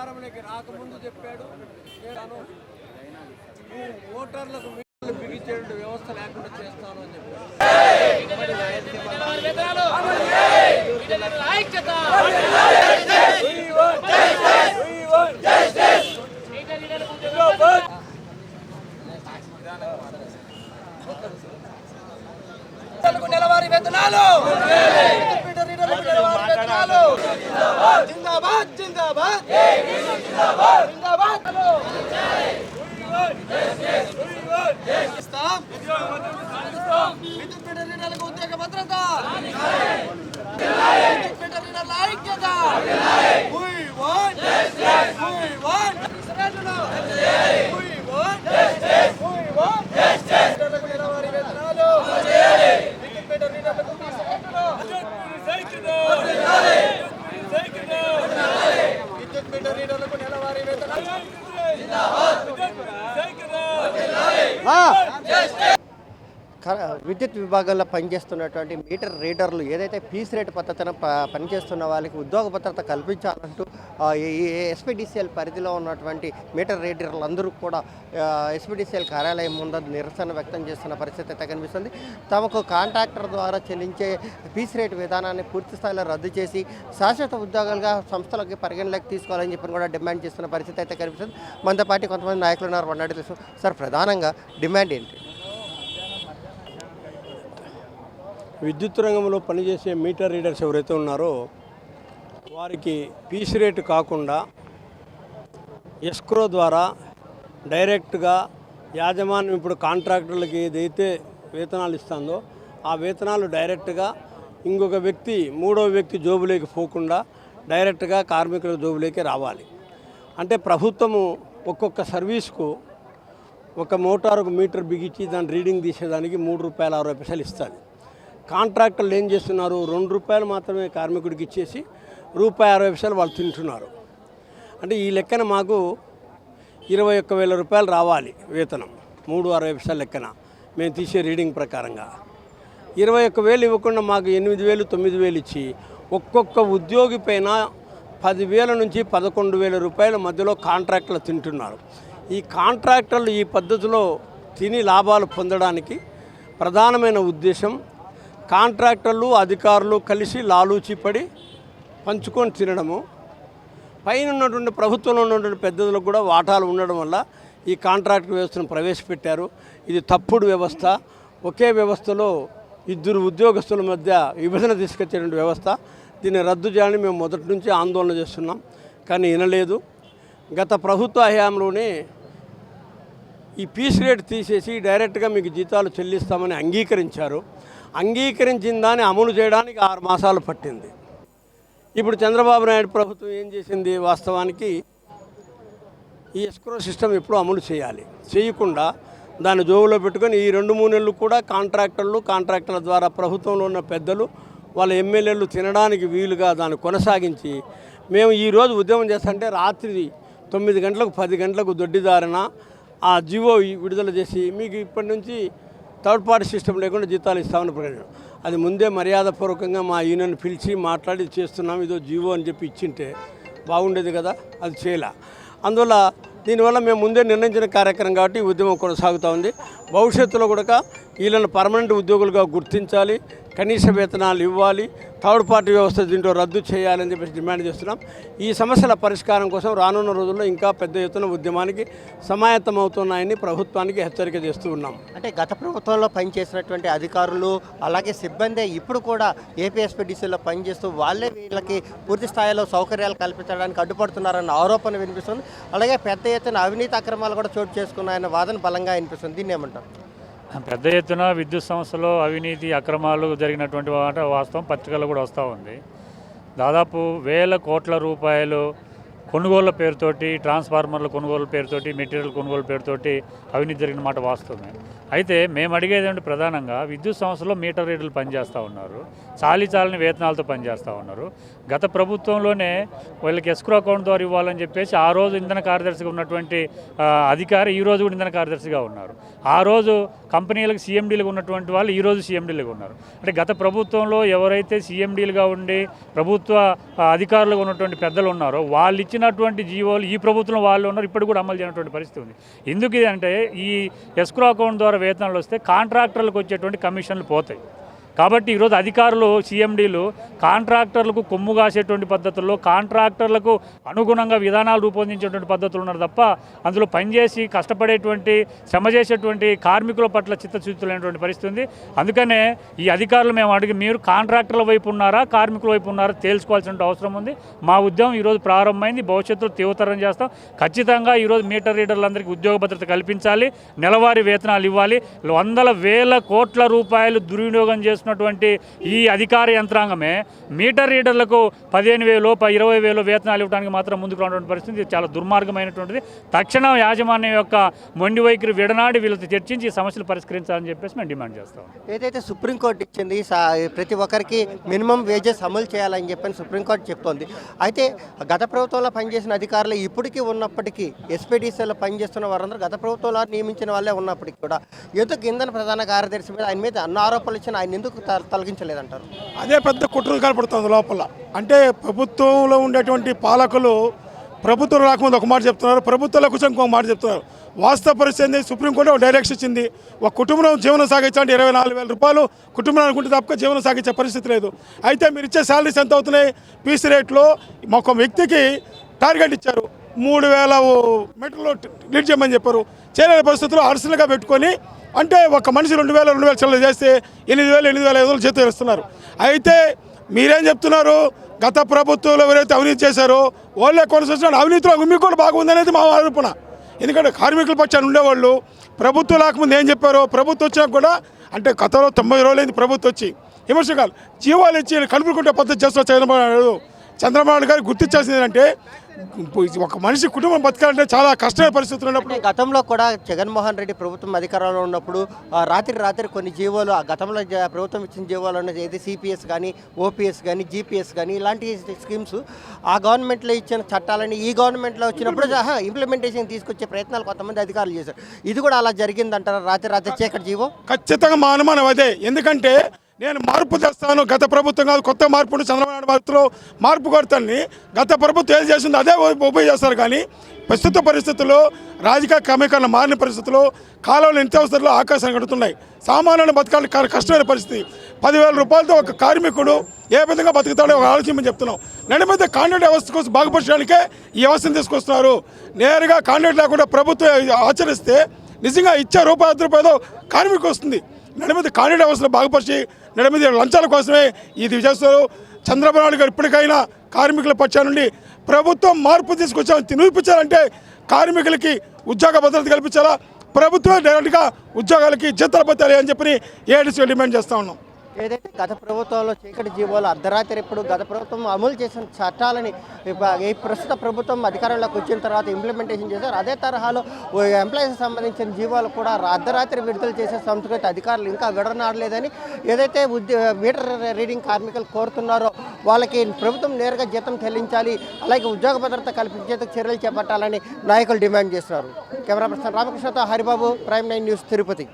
అధికారంలోకి రాకముందు చెప్పాడు నేను ఓటర్లకు మీటర్లు బిగించేటువంటి వ్యవస్థ లేకుండా చేస్తాను అని చెప్పాడు నెలవారీ వేతనాలు నెలవారీ వేతనాలు జిందాబాద్ జిందాబాద్. జిందాబాద్. ఇస్తాం. విద్యుత్ మీటర్ ఉద్యోగ భద్రత విద్యుత్ మీటర్ రీడర్ల ఐక్యత We want We want సరేనా? We want We want రీడర్లకు నెలవారీ వేతనాలు విద్యుత్ మీటర్ రీడర్లకు సరేనా? విద్యుత్ మీటర్ రీడర్లకు నెలవారీ వేతనాలు క- విద్యుత్ విభాగంలో పనిచేస్తున్నటువంటి మీటర్ రీడర్లు ఏదైతే పీస్ రేట్ పద్ధతిన ప- పనిచేస్తున్న వాళ్ళకి ఉద్యోగ భద్రత కల్పించాలంటూ ఎస్పీడీసీఎల్ పరిధిలో ఉన్నటువంటి మీటర్ రీడర్లు అందరూ కూడా ఎస్పీడీసీఎల్ కార్యాలయం ముందు నిరసన వ్యక్తం చేస్తున్న పరిస్థితి అయితే కనిపిస్తుంది. తమకు కాంట్రాక్టర్ ద్వారా చెల్లించే పీస్ రేట్ విధానాన్ని పూర్తి స్థాయిలో రద్దు చేసి శాశ్వత ఉద్యోగాలుగా సంస్థలకి పరిగణలోకి తీసుకోవాలని చెప్పి కూడా డిమాండ్ చేస్తున్న పరిస్థితి అయితే కనిపిస్తుంది. మనతో పాటు కొంతమంది నాయకులు ఉన్నారు. వన్ తెలుసు. సార్ ప్రధానంగా డిమాండ్ ఏంటి? విద్యుత్ రంగంలో పనిచేసే మీటర్ రీడర్స్ ఎవరైతే ఉన్నారో వారికి పీస్ రేటు కాకుండా ఎస్క్రో ద్వారా డైరెక్ట్గా యాజమాన్యం ఇప్పుడు కాంట్రాక్టర్లకి ఏదైతే వేతనాలు ఇస్తుందో ఆ వేతనాలు డైరెక్ట్గా ఇంకొక వ్యక్తి మూడో వ్యక్తి జోబులోకి పోకుండా డైరెక్ట్గా కార్మికుల జోబులోకి రావాలి. అంటే ప్రభుత్వము ఒక్కొక్క సర్వీస్కు ఒక మోటారుకు మీటర్ బిగించి దాని రీడింగ్ తీసేదానికి మూడు రూపాయల అరవై పైసలు ఇస్తుంది. కాంట్రాక్టర్లు ఏం చేస్తున్నారు? రెండు రూపాయలు మాత్రమే కార్మికుడికి ఇచ్చేసి రూపాయి అరవై పైసలు వాళ్ళు తింటున్నారు. అంటే ఈ లెక్కన మాకు ఇరవై ఒక్క వేల రూపాయలు రావాలి వేతనం. మూడు అరవై పైసలు లెక్కన. మేము తీసే రీడింగ్ ప్రకారంగా. ఇరవై ఒక్క వేలు ఇవ్వకుండా మాకు ఎనిమిది వేలు తొమ్మిది వేలు ఇచ్చి ఒక్కొక్క ఉద్యోగి పైన పదివేల నుంచి పదకొండు వేల రూపాయల మధ్యలో కాంట్రాక్టర్లు తింటున్నారు. ఈ కాంట్రాక్టర్లు ఈ పద్ధతిలో తిని లాభాలు పొందడానికి ప్రధానమైన ఉద్దేశం కాంట్రాక్టర్లు అధికారులు కలిసి లాలూచిపడి పంచుకొని తినడము. పైన ఉన్నటువంటి ప్రభుత్వంలో ఉన్నటువంటి పెద్దలకు కూడా వాటాలు ఉండడం వల్ల ఈ కాంట్రాక్ట్ వ్యవస్థను ప్రవేశపెట్టారు. ఇది తప్పుడు వ్యవస్థ. ఒకే వ్యవస్థలో ఇద్దరు ఉద్యోగస్తుల మధ్య విభజన తీసుకొచ్చేటువంటి వ్యవస్థ. దీన్ని రద్దు చేయాలని మేము మొదటి నుంచి ఆందోళన చేస్తున్నాం. కానీ వినలేదు. గత ప్రభుత్వ హయాంలోనే ఈ పీస్ రేట్ తీసేసి డైరెక్ట్గా మీకు జీతాలు చెల్లిస్తామని అంగీకరించారు. అంగీకరించిన దాన్ని అమలు చేయడానికి ఆరు మాసాలు పట్టింది. ఇప్పుడు చంద్రబాబు నాయుడు ప్రభుత్వం ఏం చేసింది వాస్తవానికి? ఈ ఎస్క్రో సిస్టమ్ ఎప్పుడు అమలు చేయాలి. చేయకుండా దాన్ని జోబులో పెట్టుకొని ఈ రెండు మూడు నెలలు కూడా కాంట్రాక్టర్లు కాంట్రాక్టర్ల ద్వారా ప్రభుత్వంలో ఉన్న పెద్దలు వాళ్ళ ఎమ్మెల్యేలు తినడానికి వీలుగా దాన్ని కొనసాగించి మేము ఈరోజు ఉద్యమం చేస్తుంటే రాత్రి తొమ్మిది గంటలకు పది గంటలకు దొడ్డిదారిన ఆ జివో విడుదల చేసి మీకు ఇప్పటి నుంచి థర్డ్ పార్టీ సిస్టమ్ లేకుండా జీతాలు ఇస్తామని ప్రకటించాం అది ముందే మర్యాదపూర్వకంగా మా యూనియన్ పిలిచి మాట్లాడి చేస్తున్నాం ఇదో జీవో అని చెప్పి ఇచ్చింటే బాగుండేది కదా అది చేయలే. అందువల్ల దీనివల్ల మేము ముందే నిర్ణయించిన కార్యక్రమం కాబట్టి ఉద్యమం కొనసాగుతూ ఉంది. భవిష్యత్తులో కూడా వీళ్ళని పర్మనెంట్ ఉద్యోగులుగా గుర్తించాలి కనీస వేతనాలు ఇవ్వాలి థర్డ్ పార్టీ వ్యవస్థ దీంట్లో రద్దు చేయాలని చెప్పేసి డిమాండ్ చేస్తున్నాం. ఈ సమస్యల పరిష్కారం కోసం రానున్న రోజుల్లో ఇంకా పెద్ద ఎత్తున ఉద్యమానికి సమాయత్తమవుతున్నాయని ప్రభుత్వానికి హెచ్చరిక చేస్తూ ఉన్నాం. అంటే గత ప్రభుత్వంలో పనిచేసినటువంటి అధికారులు అలాగే సిబ్బంది ఇప్పుడు కూడా ఏపీఎస్పీడీసీలో పనిచేస్తూ వాళ్ళే వీళ్ళకి పూర్తి స్థాయిలో సౌకర్యాలు కల్పించడానికి అడ్డుపడుతున్నారన్న ఆరోపణ వినిపిస్తుంది. అలాగే పెద్ద ఎత్తున అవినీతి అక్రమాలు కూడా చోటు చేసుకున్నాయన్న వాదన బలంగా వినిపిస్తుంది. దీన్ని ఏమంటారు? పెద్ద ఎత్తున విద్యుత్ సంస్థలో అవినీతి అక్రమాలు జరిగినటువంటి వాస్తవం పత్రికల్లో కూడా వస్తూ ఉంది. దాదాపు వేల కోట్ల రూపాయలు కొనుగోళ్ళ పేరుతోటి ట్రాన్స్ఫార్మర్ల కొనుగోలు పేరుతోటి మెటీరియల్ కొనుగోలు పేరుతోటి అవినీతి జరిగిన మాట వాస్తవమే. అయితే మేము అడిగేది ఏంటి ప్రధానంగా విద్యుత్ సంస్థలో మీటర్ రీడర్లు పనిచేస్తూ ఉన్నారు చాలీ చాలని వేతనాలతో పనిచేస్తూ ఉన్నారు. గత ప్రభుత్వంలోనే వీళ్ళకి ఎస్క్రో అకౌంట్ ద్వారా ఇవ్వాలని చెప్పేసి ఆ రోజు ఇంధన కార్యదర్శిగా ఉన్నటువంటి అధికారి ఈ రోజు కూడా ఇంధన కార్యదర్శిగా ఉన్నారు. ఆ రోజు కంపెనీలకు సీఎండీలుగా ఉన్నటువంటి వాళ్ళు ఈ రోజు సీఎండీలుగా ఉన్నారు. అంటే గత ప్రభుత్వంలో ఎవరైతే సీఎండీలుగా ఉండి ప్రభుత్వ అధికారులుగా ఉన్నటువంటి పెద్దలు ఉన్నారో వాళ్ళు ఇచ్చిన ఇచ్చినటువంటి జీవోలు ఈ ప్రభుత్వం వాళ్ళు ఉన్నారు ఇప్పుడు కూడా అమలు చేయనటువంటి పరిస్థితి ఉంది. ఎందుకు ఇది అంటే ఈ ఎస్క్రో అకౌంట్ ద్వారా వేతనాలు వస్తే కాంట్రాక్టర్లకు వచ్చేటువంటి కమిషన్లు పోతాయి. కాబట్టి ఈరోజు అధికారులు సీఎండీలు కాంట్రాక్టర్లకు కొమ్ము కాసేటువంటి పద్ధతుల్లో కాంట్రాక్టర్లకు అనుగుణంగా విధానాలు రూపొందించేటువంటి పద్ధతులు ఉన్నారు తప్ప అందులో పనిచేసి కష్టపడేటువంటి శ్రమ చేసేటువంటి కార్మికుల పట్ల చిత్తశుద్ధులైనటువంటి పరిస్థితి ఉంది. అందుకనే ఈ అధికారులు మేము అడిగి మీరు కాంట్రాక్టర్ల వైపు ఉన్నారా కార్మికుల వైపు ఉన్నారా తేల్చుకోవాల్సిన అవసరం ఉంది. మా ఉద్యమం ఈరోజు ప్రారంభమైంది భవిష్యత్తులో తీవ్రతరం చేస్తాం. ఖచ్చితంగా ఈరోజు మీటర్ రీడర్లందరికీ ఉద్యోగ భద్రత కల్పించాలి నెలవారీ వేతనాలు ఇవ్వాలి. వందల వేల కోట్ల రూపాయలు దుర్వినియోగం చేస్తున్నటువంటి ఈ అధికార యంత్రాంగమే మీటర్ రీడర్లకు పదిహేను వేలు ఇరవై వేలు వేతనాలు ఇవ్వడానికి మాత్రం ముందుకు రావడం పరిస్థితి. చాలా దుర్మార్గమైనటువంటిది. తక్షణం యాజమాన్యం యొక్క మొండి వైఖరి విడనాడి వీళ్ళతో చర్చించి ఈ సమస్యలు పరిష్కరించాలని చెప్పేసి మేము డిమాండ్ చేస్తాం ఏదైతే సుప్రీంకోర్టు ఇచ్చింది ప్రతి ఒక్కరికి మినిమం వేజెస్ అమలు చేయాలని చెప్పని సుప్రీంకోర్టు చెప్తోంది. అయితే గత ప్రభుత్వంలో పనిచేసిన అధికారులు ఇప్పటికీ ఉన్నప్పటికీ ఎస్పీడీసీలో పనిచేస్తున్న వారందరూ గత ప్రభుత్వంలో నియమించిన వాళ్ళే ఉన్నప్పటికీ కూడా ఎందుకు ఇంధన ప్రధాన కార్యదర్శి మీద ఆయన మీద అన్న ఆరోపణలు ఇచ్చిన ఆయన ఎందుకు ఎందుకు తొలగించలేదంటారు? అదే పెద్ద కుట్రలు కనపడుతుంది లోపల. అంటే ప్రభుత్వంలో ఉండేటువంటి పాలకులు ప్రభుత్వం రాకముందు ఒక మాట చెప్తున్నారు ప్రభుత్వంలో కూర్చొని ఇంకొక మాట చెప్తున్నారు. వాస్తవ పరిస్థితి సుప్రీంకోర్టు ఒక డైరెక్షన్ ఇచ్చింది. ఒక కుటుంబం జీవనం సాగించాలంటే ఇరవై నాలుగు వేల రూపాయలు కుటుంబం అనుకుంటే తప్పక జీవనం సాగించే పరిస్థితి లేదు. అయితే మీరు ఇచ్చే శాలరీస్ ఎంత అవుతున్నాయి? పీసీ రేట్లో ఒక వ్యక్తికి టార్గెట్ ఇచ్చారు. మూడు వేల మీటర్లు లీడ్ చేయమని చెప్పారు. చేయలేని పరిస్థితుల్లో అర్సలుగా పెట్టుకొని అంటే ఒక మనిషి రెండు వేల రెండు వేల చిల్లర చేస్తే ఎనిమిది వేలు ఎనిమిది వేల ఐదు వందలు చేతులు ఇస్తున్నారు. అయితే మీరేం చెప్తున్నారు? గత ప్రభుత్వంలో ఎవరైతే అవినీతి చేశారో వాళ్ళే కొనసాగుతున్నారు అవినీతిలో మీకు కూడా బాగుందనేది మా ఆరోపణ. ఎందుకంటే కార్మికుల పక్షాన్ని ఉండేవాళ్ళు ప్రభుత్వం రాకముందు ఏం చెప్పారో ప్రభుత్వం వచ్చినాక కూడా అంటే గతంలో తొంభై రోజులైంది ప్రభుత్వం వచ్చి విమర్శకాలు. జీవాలు ఇచ్చి కలుపుకుంటే పద్ధతి చేస్తారు చంద్రబాబు నాయుడు. చంద్రబాబు నాయుడు గారు గుర్తించాల్సింది ఏంటంటే ఒక మనిషి కుటుంబం బతకాలంటే చాలా కష్టమైన పరిస్థితులు ఉన్నప్పుడు. గతంలో కూడా జగన్మోహన్ రెడ్డి ప్రభుత్వం అధికారంలో ఉన్నప్పుడు ఆ, రాత్రి రాత్రి కొన్ని జీవోలు ఆ గతంలో జ- ప్రభుత్వం ఇచ్చిన జీవోలు ఉన్నది ఏది సిపిఎస్ కానీ ఓపీఎస్ కానీ జీపీఎస్ కానీ ఇలాంటి స్కీమ్స్ ఆ గవర్నమెంట్లో ఇచ్చిన చట్టాలని ఈ గవర్నమెంట్లో వచ్చినప్పుడు ఇంప్లిమెంటేషన్ తీసుకొచ్చే ప్రయత్నాలు కొంతమంది అధికారులు చేశారు. ఇది కూడా అలా జరిగిందంటారా? రాత్రి రాత్రి చీకటి జీవో? ఖచ్చితంగా మా అనుమానం అదే. ఎందుకంటే నేను మార్పు తెస్తాను. గత ప్రభుత్వం కాదు కొత్త మార్పును చంద్రబాబు నాయుడు మార్పులో మార్పు కొడతాన్ని గత ప్రభుత్వం ఏది చేసిందో అదే ఉపయోగ చేస్తారు కానీ ప్రస్తుత పరిస్థితుల్లో రాజకీయ క్రమీకరణ మారిన పరిస్థితుల్లో కాలంలో నిత్యావసరాలు ఆకాశం కడుతున్నాయి. సామాన్యుల బతకాలి కష్టమైన పరిస్థితి. పదివేల రూపాయలతో ఒక కార్మికుడు ఏ విధంగా బతుకుతాడో ఒక ఆలోచించమని చెప్తున్నాం. నడిమితే కాంట్రాక్ట్ వ్యవస్థ కోసం బాగుపరచడానికే ఈ వ్యవస్థను తీసుకొస్తున్నారు. నేరుగా కాంట్రాక్ట్ లేకుండా ప్రభుత్వం ఆచరిస్తే నిజంగా ఇచ్చే రూపాయి రూపాయలు కార్మికు వస్తుంది. నడిమిది కాంట్రాక్ట్ అవసరం బాగుపరిచి నడిమిది లంచాల కోసమే ఇది చేస్తారు చంద్రబాబు నాయుడు గారు ఇప్పటికైనా కార్మికుల పక్షా నుండి ప్రభుత్వం మార్పు తీసుకొచ్చామని నిరూపించాలంటే కార్మికులకి ఉద్యోగ భద్రత కల్పించాలా? ప్రభుత్వం డైరెక్ట్గా ఉద్యోగాలకి జీతాలు పెట్టాలి అని చెప్పి ఏడీసీ డిమాండ్ చేస్తా ఉన్నాం. ఏదైతే గత ప్రభుత్వంలో చీకటి జీవోలు అర్ధరాత్రి ఇప్పుడు గత ప్రభుత్వం అమలు చేసిన చట్టాలని ఈ ప్రస్తుత ప్రభుత్వం అధికారంలోకి వచ్చిన తర్వాత ఇంప్లిమెంటేషన్ చేశారు. అదే తరహాలో ఎంప్లాయీస్ సంబంధించిన జీవోలు కూడా అర్ధరాత్రి విడుదల చేసే సంస్కృతి అధికారులు ఇంకా విడనాడలేదని ఏదైతే మీటర్ రీడింగ్ కార్మికులు కోరుతున్నారో వాళ్ళకి ప్రభుత్వం నేరుగా జీతం చెల్లించాలి అలాగే ఉద్యోగ భద్రత కల్పించేందుకు చర్యలు చేపట్టాలని నాయకులు డిమాండ్ చేస్తున్నారు camera person రామకృష్ణతో Haribabu prime nine news Tirupati.